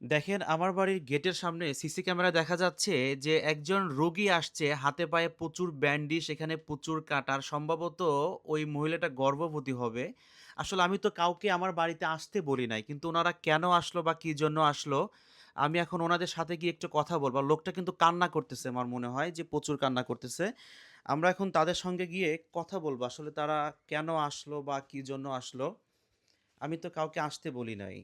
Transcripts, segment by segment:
দেখেন, আমার বাড়ির গেটের সামনে সিসি ক্যামেরা দেখা যাচ্ছে যে একজন রোগী আসছে, হাতে পায়ে প্রচুর ব্যান্ডিজ, এখানে প্রচুর কাটার, সম্ভবত ওই মহিলাটা গর্ভবতী হবে। আসলে আমি তো কাউকে আমার বাড়িতে আসতে বলি নাই, কিন্তু ওনারা কেন আসলো বা কি জন্য আসলো, আমি এখন ওনাদের সাথে গিয়ে একটু কথা বলব। লোকটা কিন্তু কান্না করতেছে আমার মনে হয় যে প্রচুর কান্না করতেছে। আমরা এখন তাদের সঙ্গে গিয়ে কথা বলব, আসলে তারা কেন আসলো বা কি জন্য আসলো, আমি তো কাউকে আসতে বলি নাই।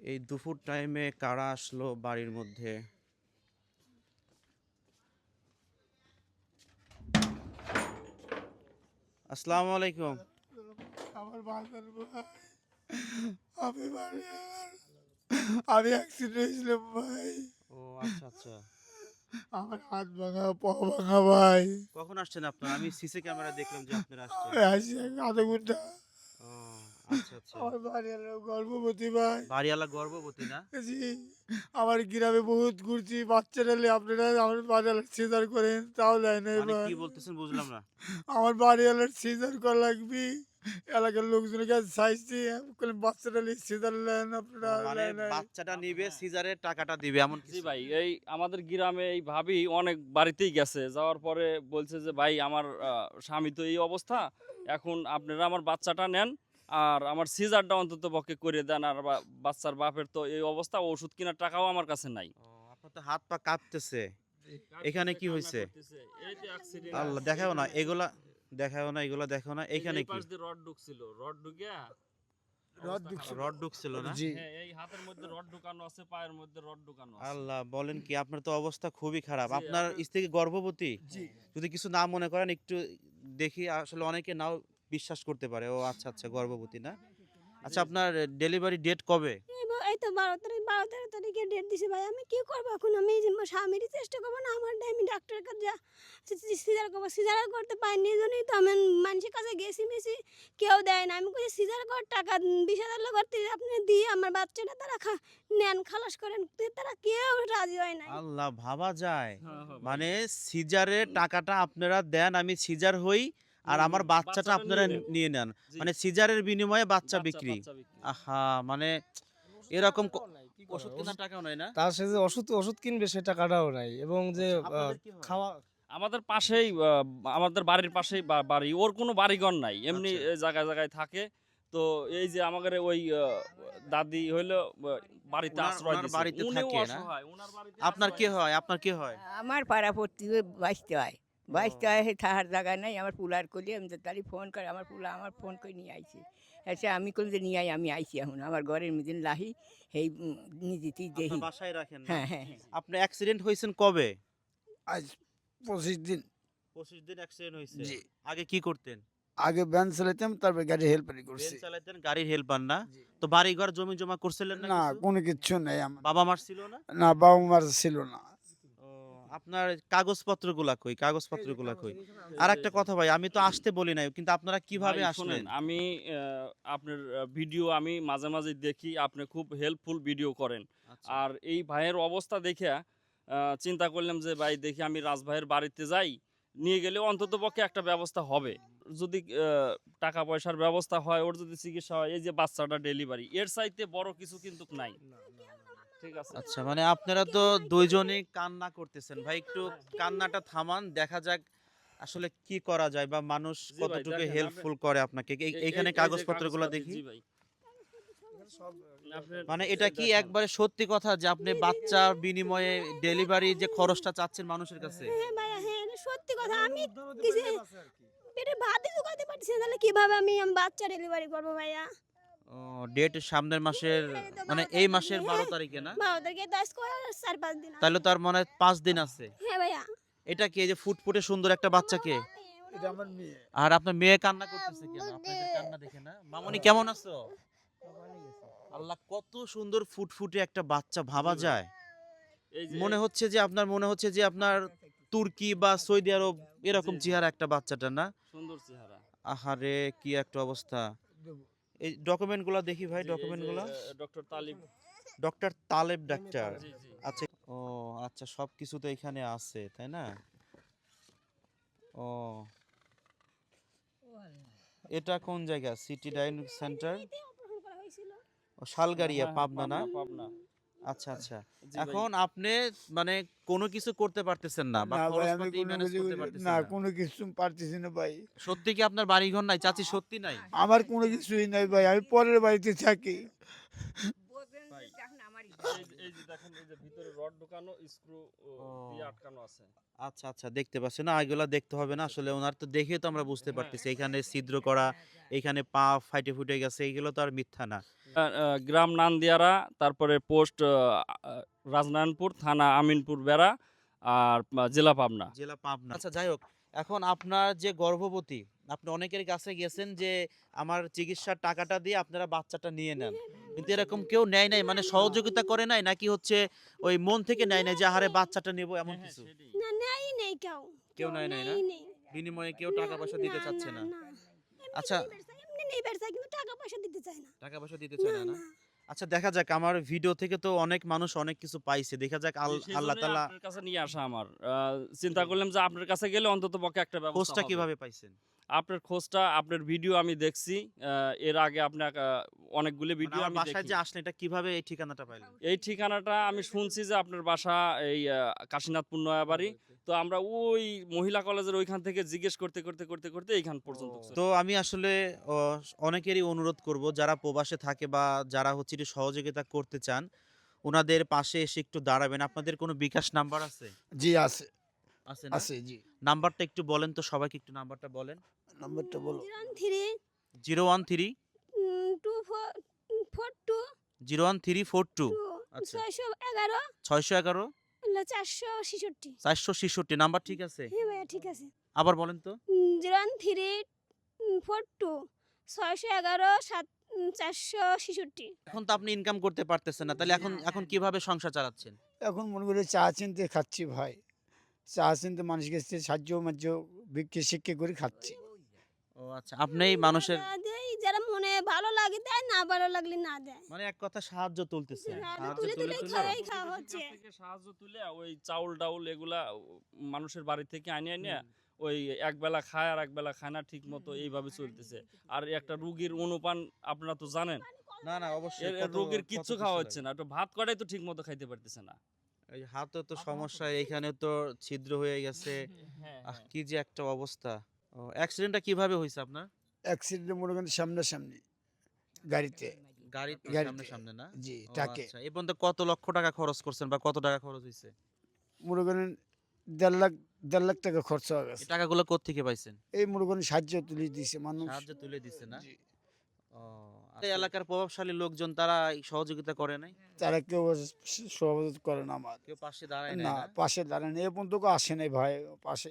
এই দুপুর টাইমে কারা আসলো বাড়ির মধ্যে? আসসালামু আলাইকুম। আমার বাজার ভাই। আমি বাড়ি। আমি অ্যাক্সিডেন্ট হয়েছিলাম ভাই। ও আচ্ছা আচ্ছা। আমার হাত ভাঙা পা ভাঙা ভাই। কখন আসছেন আপনারা? আমি সিসি ক্যামেরা দেখলাম যে আপনারা আসছেন। আধা ঘণ্টা। আচ্ছা আচ্ছা। আমার বাড়ি গর্ভবতী ভাই। বাড়িওয়ালা গর্ভবতী না? জি আমার গ্রামে বহুত ঘুরছি বাচ্চা নিলে আপনারা আমার বাড়ি সিজার করেন তাও দেয় না মানে কি বলতেছেন বুঝলাম না। আমার বাড়ি সিজার করা লাগবে। এলাকার লোকজনের কাছে চাইছি বাচ্চাটা নিয়ে সিজার নেন আপনারা মানে। বাচ্চাটা নিবে সিজারের টাকাটা দিবে এমন জি ভাই এই আমাদের গ্রামে এই ভাবি অনেক বাড়িতেই গেছে। যাওয়ার পরে বলছে যে ভাই আমার আহ, স্বামী তো এই অবস্থা এখন আপনারা আমার বাচ্চাটা নেন। আর আমার সিজারটা অন্তত পক্ষে করে দেন আর বাচ্চার বাপের তো এই অবস্থা ওষুধ কেনার টাকাও আমার কাছে নাই। আপনার তো হাত পা কাঁপতেছে। এখানে কি হয়েছে? আল্লাহ দেখাও না এগুলা দেখাও না এগুলা দেখাও না এখানে কি? রড ঢুকছিল রড ঢুকিয়া রড ঢুকছিল। খারাপ। রড ঢুকছিল না? জি। হ্যাঁ এই হাতের মধ্যে রড ঢুকানো আছে পায়ের মধ্যে রড ঢুকানো আছে। আল্লাহ বলেন কি আপনার তো অবস্থা খুবই খারাপ। আপনার স্ত্রী গর্ভবতী? জি। যদি কিছু না মনে করেন একটু দেখি আসলে অনেকে নাও বিশ্বাস করতে পারে ও আচ্ছা আচ্ছা গর্ভবতী না? আচ্ছা আপনার ডেলিভারি ডেট কবে? এই এই তো বারো তারিখ বারো তেরো তারিখে ডেট দিছে ভাই আমি কি করব এখন? আমি স্বামীরই চেষ্টা করব না আমার আমি ডাক্তারের কাছে যা সিজার করব সিজার করতে পারিনি এই জন্যই তো আমি মানুষের কাছে গেছি মেছি কেউ দেয় না। আমি কই সিজার কর টাকা বিশ হাজার লোক আপনি দিয়ে আমার বাচ্চাটা তারা খা নেন খালাস করেন। তারা কেউ রাজি হয় না আল্লাহ ভাবা যায়। হ্যাঁ, হ্যাঁ। মানে সিজারের টাকাটা আপনারা দেন আমি সিজার হই আর আমার বাচ্চাটা আপনারা নিয়ে নেন। মানে সিজারের বিনিময়ে বাচ্চা বিক্রি। আহা মানে এরকম ওষুধ কেনার টাকাও নাই না? তার সে যে ওষুধ ওষুধ কিনবে সে টাকাটাও নাই এবং যে হয়? খাওয়া আমাদের পাশেই আমাদের বাড়ির পাশেই বাড়ি ওর কোনো বাড়িঘর নাই এমনি আচ্ছা। জায়গায় জায়গায় থাকে। তো এই যে আমাদের ওই দাদি হইল বাড়িতে আশ্রয় বাড়িতে থাকে না? আপনার কি হয়? আপনার কি হয়? আমার পাড়াপত্তি বাঁচতে হয় বাঁচতে হয়। সে থাকার জায়গা নাই আমার পুলার করলে আমি তারই ফোন করে আমার পুলা আমার ফোন করে নিয়ে আইছি। আচ্ছা আমি করলে যে নিয়ে আই আমি আইছি এখন আমার ঘরের মধ্যে লাহি সেই নিজেতেই দেখি বাসায় রাখেন হ্যাঁ হ্যাঁ হ্যাঁ। আপনি অ্যাক্সিডেন্ট হয়েছেন কবে? আজ পঁচিশ দিন। পঁচিশ দিন অ্যাক্সিডেন্ট হয়েছে। জি। আগে কি করতেন? আগে ভ্যান চালাইতাম তারপর গাড়ি হেল্পারি করছি। চালাতেন গাড়ির হেল্পার না? তো বাড়ি ঘর জমি জমা করছিলেন না কোনো কিছু? নেই আমার। বাবা মার ছিল না? না বাবা মার ছিল না। আপনার কাগজপত্রগুলা কই? কাগজপত্রগুলা কই? আর একটা কথা ভাই আমি তো আসতে বলি নাই কিন্তু আপনারা কীভাবে আসলেন? আমি আপনার ভিডিও আমি মাঝে মাঝে দেখি আপনি খুব হেল্পফুল ভিডিও করেন। আচ্ছা। আর এই ভাইয়ের অবস্থা দেখে চিন্তা করলাম যে ভাই দেখি আমি রাজ ভাইয়ের বাড়িতে যাই নিয়ে গেলে অন্তত পক্ষে একটা ব্যবস্থা হবে। যদি টাকা পয়সার ব্যবস্থা হয় ওর যদি চিকিৎসা হয় এই যে বাচ্চাটা ডেলিভারি এর চাইতে বড় কিছু কিন্তু নাই। ঠিক আছে। আচ্ছা মানে আপনারা তো দুইজনেই কান্না করতেছেন। ভাই একটু কান্নাটা থামান দেখা যাক আসলে কি করা যায় বা মানুষ কতটুকু হেল্পফুল করে আপনাকে। এই- এই- এই- এইখানে কাগজপত্রগুলো দেখি। মানে এটা কি একবারে সত্যি কথা যে আপনি বাচ্চার বিনিময়ে ডেলিভারি যে খরচটা চাচ্ছেন মানুষের কাছে? হ্যাঁ হ্যাঁ এটা সত্যি কথা। আমি কিছু পেটে ভাতই জোগাতে পারছি না তাহলে কীভাবে আমি বাচ্চা ডেলিভারি করব ভাইয়া? ডেট সামনের মাসের মানে এই মাসের বারো হ্যাঁ। তারিখে না। তাহলে তার মনে হয় পাঁচ দিন আছে। হ্যাঁ এটা কি যে ফুটফুটে সুন্দর একটা বাচ্চাকে এটা আর আপনার মেয়ে কান্না করতেছে কেন? আপনাদের কান্না দেখে না? মামনি কেমন আছো? আল্লাহ কত সুন্দর ফুটফুটে একটা বাচ্চা ভাবা যায়। মনে হচ্ছে যে আপনার মনে হচ্ছে যে আপনার তুর্কি বা সৌদি আরব এরকম। চেহারা একটা বাচ্চাটা না? সুন্দর চেহারা। আহারে কি একটা অবস্থা। এই ডকুমেন্টগুলো দেখি ভাই ডকুমেন্টগুলো ডক্টর তালিব ডক্টর তালেব ডাক্তার আচ্ছা ও আচ্ছা সব কিছু তো এখানে আছে তাই না? ও। এটা কোন জায়গা? সিটি ডাইনিং সেন্টার ও শালগাড়িয়া হ্যাঁ, পাবনা না? পাবনা। আচ্ছা আচ্ছা। এখন আপনি মানে কোনো কিছু করতে পারতেছেন না বা না খরচপাতি কোনো ম্যানেজ কিছু করতে পারতেছেন না। না কোনো কিছু পারতেছি না ভাই। সত্যি কি আপনার বাড়ি ঘর নাই? চাচি সত্যি নাই? আমার কোনো কিছুই নাই ভাই আমি পরের বাড়িতে থাকি। এই যে- দেখেন এই যে ভিতরে রড ঢোকানো স্ক্রু দিয়ে আটকানো আছে। আচ্ছা আচ্ছা দেখতে পাচ্ছি না এগুলা দেখতে হবে না আসলে ওনার তো দেখে তো আমরা বুঝতে পারতেছি। এখানে ছিদ্র করা এখানে পা ফাইটে ফুটে গেছে এগুলো তো আর মিথ্যা না। গ্রাম নান্দিয়ারা তারপরে পোস্ট রাজনারায়ণপুর থানা আমিনপুর বেড়া আর জেলা পাবনা। জেলা পাবনা। আচ্ছা যাই হোক এখন আপনার যে গর্ভবতী আপনি অনেকের কাছে গেছেন যে আমার চিকিৎসার টাকাটা দিয়ে আপনারা বাচ্চাটা নিয়ে নেন। কিন্তু এরকম কেউ নেয় নাই মানে সহযোগিতা করে নাই নাকি হচ্ছে ওই মন থেকে নেয় নাই যে আহারে বাচ্চাটা নেব এমন হ্যাঁ, কিছু? না নেই নেই কেউ। কেউ নেয় নাই না? বিনিময়ে কেউ টাকা পয়সা দিতে চাচ্ছে না? আচ্ছা। আচ্ছা এমনি নেই বেরসা কিন্তু টাকা পয়সা দিতে চায় না। টাকা পয়সা দিতে চায় না না না? না। আচ্ছা দেখা যাক আমার ভিডিও থেকে তো অনেক মানুষ অনেক কিছু পাইছে। দেখা যাক আল্লাহ আপনার কাছে নিয়ে আসা আমার। চিন্তা করলাম যে আপনার কাছে গেলে অন্তত পক্ষে একটা ব্যবস্থা কীভাবে পাইছেন? আপনার খোঁজটা আপনার ভিডিও আমি দেখছি এর আগে আপনার অনেকগুলো মানে ভিডিও আমার আমি বাসায় যে আসলে এটা কীভাবে এই ঠিকানাটা পাইলেন? এই ঠিকানাটা আমি শুনছি যে আপনার বাসা এই কাশীনাথপুর নয়াবাড়ি। তো আমরা ওই মহিলা কলেজের ওইখান থেকে জিজ্ঞেস করতে করতে করতে করতে এইখান পর্যন্ত তো আমি আসলে অনেকেরই অনুরোধ করব যারা প্রবাসে থাকে বা যারা হচ্ছে একটু সহযোগিতা করতে চান ওনাদের পাশে এসে একটু দাঁড়াবেন। আপনাদের কোনো বিকাশ নাম্বার আছে? জি আছে। আছে না? আছে জি। নাম্বারটা একটু বলেন তো সবাইকে একটু নাম্বারটা বলেন। নাম্বারটা বলো। Three zero one three two four four two. Zero one three four two. আচ্ছা। ছয়শো এগারো। ছয়শো এগারো? চারশো ছেষট্টি। চারশো ছেষট্টি নাম্বার ঠিক আছে? হ্যাঁ ভাইয়া ঠিক আছে। আবার বলেন তো। Zero one three four two. ছয়শো এগারো সাত চারশো ছেষট্টি। এখন তো আপনি ইনকাম করতে পারতেছেন না তাহলে এখন এখন কীভাবে সংসার চালাচ্ছেন? এখন মনে করে চা চিনতে খাচ্ছি ভাই। চা মানুষকে সে সাহায্য মার্য বিক্রি শিক্ষা করে খাচ্ছি। ও আচ্ছা আপনি মানুষের যারা মনে ভালো লাগে দেয় না ভালো লাগলে না দেয়। মানে এক কথা সাহায্য তুলতেছে। সাহায্য সাহায্য তুলে তুলে তুলে তুলে। খাওয়াই খাওয়া হচ্ছে। সাহায্য তুলে ওই চাউল ডাউল এগুলা মানুষের বাড়ি থেকে আনিয়ে আনিয়ে ওই এক বেলা খায় আর এক বেলা খায় না ঠিক মতো এইভাবে চলতেছে। আর একটা রুগীর অনুপান আপনারা তো জানেন। না না অবশ্যই রোগীর কিচ্ছু খাওয়া হচ্ছে না। একটু ভাত কটাই তো ঠিক মতো খাইতে পারতেছে না। এই হাতে তো সমস্যা এখানে তো ছিদ্র হয়ে গেছে। আহ কি যে একটা অবস্থা। ও অ্যাক্সিডেন্টটা কীভাবে হয়েছে আপনার? অ্যাক্সিডেন্ট মনে করেন সামনাসামনি গাড়িতে। সামনে সামনে না? জি আচ্ছা। এই পর্যন্ত কত লক্ষ টাকা খরচ করছেন বা কত টাকা খরচ হয়েছে? মনে করেন দেড় লাখ দেড় লাখ টাকা খরচ হয়ে গেছে। টাকাগুলো কোত্থেকে পাইছেন? এই মনে করেন সাহায্য তুলে দিছে মানুষ। সাহায্য তুলে দিছে না? ও এলাকার প্রভাবশালী লোকজন তারা সহযোগিতা করে নাই? তারা কেউ করে না আমার কেউ পাশে দাঁড়ায় না না? পাশে দাঁড়ান এ পর্যন্ত কেউ আসে নাই ভাই পাশে।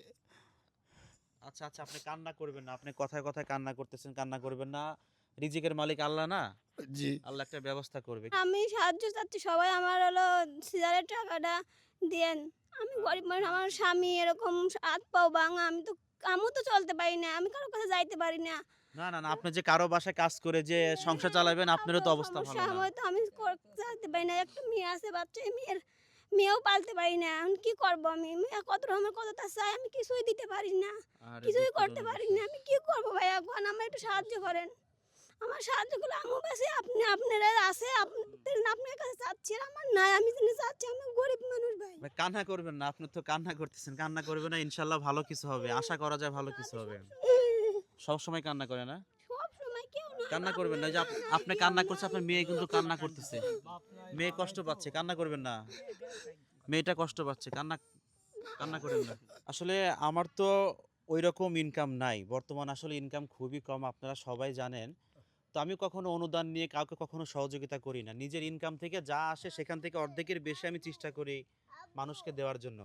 আচ্ছা আচ্ছা আপনি কান্না করবেন না। আপনি কথায় কথায় কান্না করতেছেন কান্না করবেন না। রিজিকের মালিক আল্লাহ না? জি। আল্লাহ একটা ব্যবস্থা করবে। আমি সাহায্য চাচ্ছি সবাই আমার হলো সিজারের টাকাটা দেন। আমি গরিব মানুষ আমার স্বামী এরকম হাত পাও ভাঙা আমি তো আমিও তো চলতে পারি না আমি কারোর কাছে যাইতে পারি না। না না না আপনি যে কারও বাসায় কাজ করে যে সংসার চালাবেন আপনারও তো অবস্থা ভালো না। আমার তো আমি কর- চালাতে পারি না। একটা মেয়ে আছে বাচ্চা মেয়ের মেয়েও পালতে পারি না। এখন কি করব আমি? মেয়ে কত আমার কতটা চাই আমি কিছুই দিতে পারি না। কিছুই করতে পারি না। আমি কি করব ভাই? এখন আমার একটু সাহায্য করেন। আমার সাহায্য করলে আমিও বেশি আপনি আপনারা আছে আপনাদের আপনার কাছে চাচ্ছি আমার নাই আমি জন্য চাচ্ছি আমি গরিব মানুষ ভাই। ভাই, কান্না করবেন না আপনি তো কান্না করতেছেন। কান্না করবেন না ইনশাল্লাহ ভালো কিছু হবে। আশা করা যায় ভালো কিছু হবে। সব সময় কান্না করে না? কান্না করবেন না যে আপনি কান্না করছে আপনার মেয়ে কিন্তু কান্না করতেছে। মেয়ে কষ্ট পাচ্ছে কান্না করবেন না। মেয়েটা কষ্ট পাচ্ছে কান্না কান্না করেন না। আসলে আমার তো ওই রকম ইনকাম নাই। বর্তমান আসলে ইনকাম খুবই কম আপনারা সবাই জানেন। তো আমি কখনো অনুদান নিয়ে কাউকে কখনো সহযোগিতা করি না। নিজের ইনকাম থেকে যা আসে সেখান থেকে অর্ধেকের বেশি আমি চেষ্টা করি মানুষকে দেওয়ার জন্য।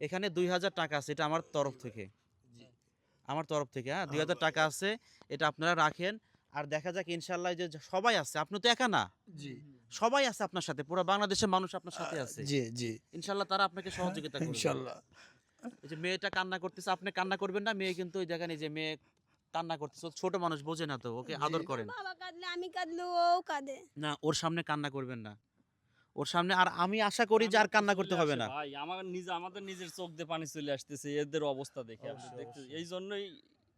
এখানে দুই হাজার টাকা আছে এটা আমার তরফ থেকে। আমার তরফ থেকে হ্যাঁ? দুই হাজার টাকা আছে এটা আপনারা রাখেন। আর দেখা যাক ইনশাল্লাহ যে সবাই আছে আপনি তো একা না? জি। সবাই আছে আপনার সাথে পুরো বাংলাদেশের মানুষ আপনার সাথে আছে। জি জি। ইনশাল্লাহ তারা আপনাকে সহযোগিতা করবে। ইনশাল্লাহ এই যে মেয়েটা কান্না করতেছে আপনি কান্না করবেন না মেয়ে কিন্তু ওই জায়গায় নেই যে মেয়ে কান্না করতেছে ছোট মানুষ বোঝে না তো ওকে আদর করেন। বাবা কাঁদলে আমি কাঁদলে ও কাঁদে। না ওর সামনে কান্না করবেন না। ওর সামনে আর আমি আশা করি যে আর কান্না করতে হবে না। ভাই আমার নিজে আমাদের নিজের চোখ দিয়ে পানি চলে আসতেছে এদের অবস্থা দেখে। এই জন্যই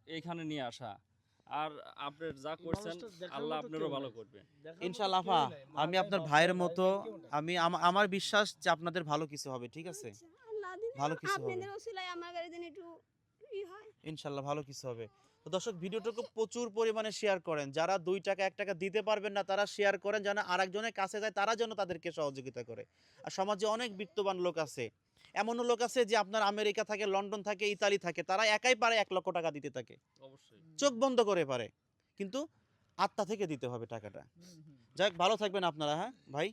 এইখানে নিয়ে আসা। আর আপনি যা করছেন আল্লাহ আপনারও ভালো করবে। আপা নাই। আমি আপনার ভাইয়ের মতো আমি আমার বিশ্বাস যে আপনাদের ভালো কিছু হবে ঠিক আছে? ভালো কিছু হবে। আপনাদের ওসিলায় আমার গাড়ি যেন একটু ই হয়। ইনশাল্লাহ ভালো কিছু হবে। তো দর্শক ভিডিওটাকে প্রচুর পরিমাণে শেয়ার করেন। যারা দুই টাকা এক টাকা দিতে পারবেন না তারা শেয়ার করেন যেন আরেকজনের কাছে যায় তারা যেন তাদেরকে সহযোগিতা করে। আর সমাজে অনেক বিত্তবান লোক আছে। এমনও লোক আছে যে আপনার আমেরিকা থাকে লন্ডন থাকে ইতালি থাকে তারা একাই পারে এক লক্ষ টাকা দিতে থাকে অবশ্যই। চোখ বন্ধ করে পারে। কিন্তু আত্মা থেকে দিতে হবে টাকাটা। যাক ভালো থাকবেন আপনারা হ্যাঁ? ভাই?